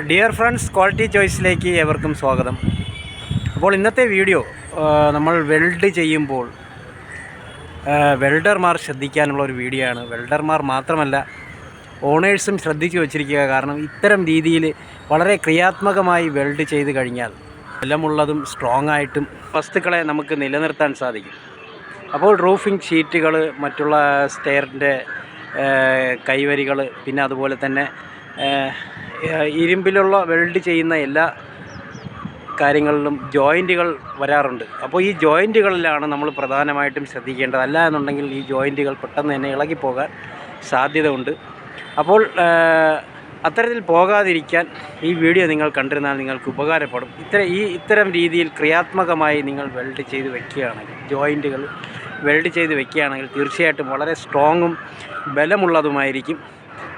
Dear friends quality ചോയ്സിലേക്ക് ഏവർക്കും സ്വാഗതം. അപ്പോൾ ഇന്നത്തെ വീഡിയോ നമ്മൾ വെൽഡ് ചെയ്യുമ്പോൾ വെൽഡർമാർ ശ്രദ്ധിക്കാനുള്ള ഒരു വീഡിയോ ആണ്. വെൽഡർമാർ മാത്രമല്ല ഓണേഴ്സും ശ്രദ്ധിച്ചു വച്ചിരിക്കുക കാരണം ഇത്തരം രീതിയിൽ വളരെ ക്രിയാത്മകമായി വെൽഡ് ചെയ്ത് കഴിഞ്ഞാൽ ബലമുള്ളതും സ്ട്രോങ് ആയിട്ടും വസ്തുക്കളെ നമുക്ക് നിലനിർത്താൻ സാധിക്കും. അപ്പോൾ റൂഫിംഗ് ഷീറ്റുകൾ മറ്റുള്ള സ്റ്റെയറിന്റെ കൈവരികൾ പിന്നെ അതുപോലെ തന്നെ ഇരുമ്പിലുള്ള വെൽഡ് ചെയ്യുന്ന എല്ലാ കാര്യങ്ങളിലും ജോയിന്റുകൾ വരാറുണ്ട്. അപ്പോൾ ഈ ജോയിന്റുകളിലാണ് നമ്മൾ പ്രധാനമായിട്ടും ശ്രദ്ധിക്കേണ്ടത്. അല്ല എന്നുണ്ടെങ്കിൽ ഈ ജോയിന്റുകൾ പെട്ടെന്ന് തന്നെ ഇളകിപ്പോകാൻ സാധ്യതയുണ്ട്. അപ്പോൾ അത്തരത്തിൽ പോകാതിരിക്കാൻ ഈ വീഡിയോ നിങ്ങൾ കണ്ടിരുന്നാൽ നിങ്ങൾക്ക് ഉപകാരപ്പെടും. ഇത്ര ഈ ഇത്തരം രീതിയിൽ ക്രിയാത്മകമായി നിങ്ങൾ വെൽഡ് ചെയ്ത് വെക്കുകയാണെങ്കിൽ ജോയിന്റുകൾ വെൽഡ് ചെയ്ത് വെക്കുകയാണെങ്കിൽ തീർച്ചയായിട്ടും വളരെ സ്ട്രോങ്ങും ബലമുള്ളതുമായിരിക്കും.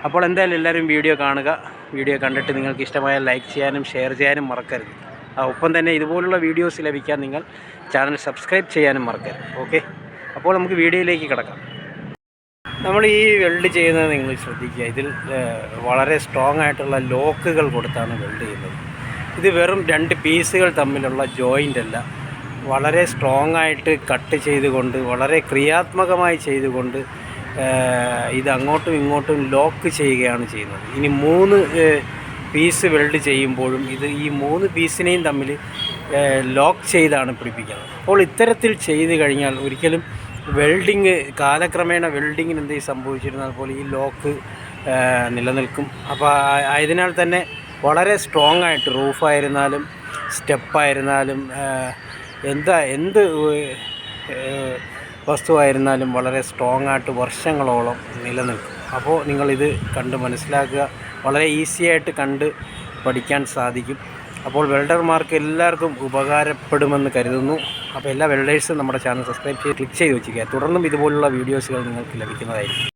അപ്പോൾ എന്തായാലും എല്ലാവരും വീഡിയോ കാണുക. വീഡിയോ കണ്ടിട്ട് നിങ്ങൾക്ക് ഇഷ്ടമായ ലൈക്ക് ചെയ്യാനും ഷെയർ ചെയ്യാനും മറക്കരുത്. ഒപ്പം തന്നെ ഇതുപോലുള്ള വീഡിയോസ് ലഭിക്കാൻ നിങ്ങൾ ചാനൽ സബ്സ്ക്രൈബ് ചെയ്യാനും മറക്കരുത്. ഓക്കെ? അപ്പോൾ നമുക്ക് വീഡിയോയിലേക്ക് കിടക്കാം. നമ്മൾ ഈ വെൽഡ് ചെയ്യുന്നത് നിങ്ങൾ ശ്രദ്ധിക്കുക. ഇതിൽ വളരെ സ്ട്രോങ് ആയിട്ടുള്ള ലോക്കുകൾ കൊടുത്താണ് വെൽഡ് ചെയ്യുന്നത്. ഇത് വെറും രണ്ട് പീസുകൾ തമ്മിലുള്ള ജോയിന്റ് അല്ല വളരെ സ്ട്രോങ് ആയിട്ട് കട്ട് ചെയ്തുകൊണ്ട് വളരെ ക്രിയാത്മകമായി ചെയ്തുകൊണ്ട് ഇത് അങ്ങോട്ടും ഇങ്ങോട്ടും ലോക്ക് ചെയ്യുകയാണ് ചെയ്യുന്നത്. ഇനി മൂന്ന് പീസ് വെൽഡ് ചെയ്യുമ്പോഴും ഇത് ഈ മൂന്ന് പീസിനെയും തമ്മിൽ ലോക്ക് ചെയ്താണ് പിടിപ്പിക്കുന്നത്. അപ്പോൾ ഇത്തരത്തിൽ ചെയ്ത് കഴിഞ്ഞാൽ ഒരിക്കലും വെൽഡിങ് കാലക്രമേണ വെൽഡിങ്ങിന് എന്ത് സംഭവിച്ചിരുന്നാൽ പോലെ ഈ ലോക്ക് നിലനിൽക്കും. അപ്പോൾ ആയതിനാൽ തന്നെ വളരെ സ്ട്രോങ് ആയിട്ട് റൂഫായിരുന്നാലും സ്റ്റെപ്പായിരുന്നാലും എന്താ എന്ത് വസ്തുവായിരുന്നാലും വളരെ സ്ട്രോങ് ആയിട്ട് വർഷങ്ങളോളം നിലനിൽക്കും. അപ്പോൾ നിങ്ങളിത് കണ്ട് മനസ്സിലാക്കുക. വളരെ ഈസി ആയിട്ട് കണ്ട് പഠിക്കാൻ സാധിക്കും. അപ്പോൾ വെൽഡർമാർക്ക് എല്ലാവർക്കും ഉപകാരപ്പെടുമെന്ന് കരുതുന്നു. അപ്പോൾ എല്ലാ വെൽഡേഴ്സും നമ്മുടെ ചാനൽ സബ്സ്ക്രൈബ് ചെയ്ത് ക്ലിക്ക് ചെയ്ത് വെച്ചിരിക്കുക. തുടർന്നും ഇതുപോലുള്ള വീഡിയോസുകൾ നിങ്ങൾക്ക് ലഭിക്കുന്നതായിരിക്കും.